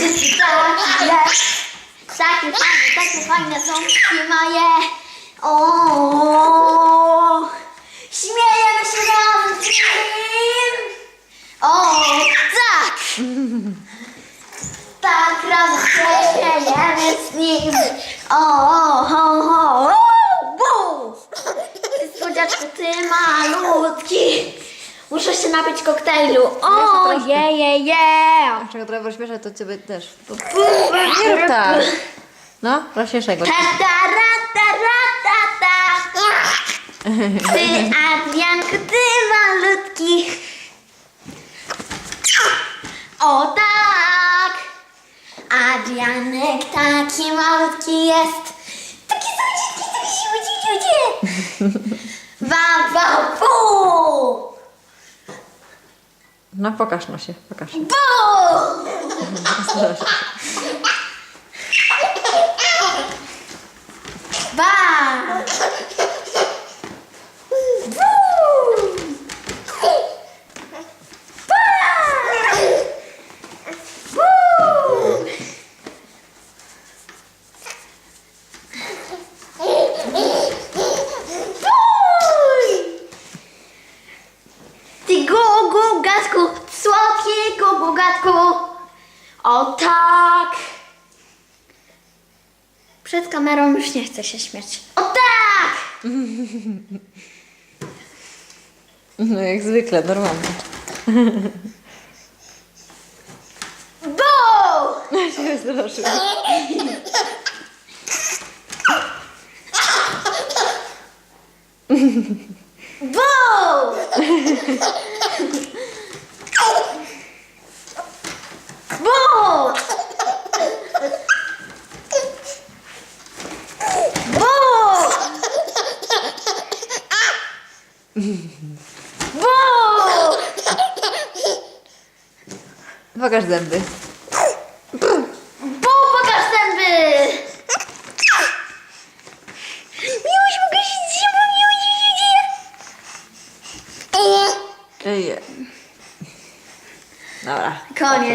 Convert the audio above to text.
dzieci taki jest. Takie fajne, takie fajne są wszystkie moje. O, śmiejemy się razem z nim. O, tak. Tak, razem się śmiejemy z nim. O, o, o, o, bu. Ty słodziaczku, ty malutki. Muszę się napić koktajlu. O, je, je, je. Czego trochę rozśmiesza, to ciebie też. Nie rób tak. No, rozśmieszego. Ta, ta, ra, ta, ra, ta, ta. Ty, Adrianku, ty malutki. O tak. Adrianek taki malutki jest. Taki słodziutki, taki słodziutki. Wa, No, pokaż no się, pokaż. Ba. O tak. Przed kamerą już nie chcę się śmiać. O tak. No, jak zwykle, normalnie. Bo! się wystraszył. Bo! Bo! Bo! Bo! Pokaż zęby. Bo pokaż zęby! Miłość mogę się zimą, Ej. Dobra. Koniec.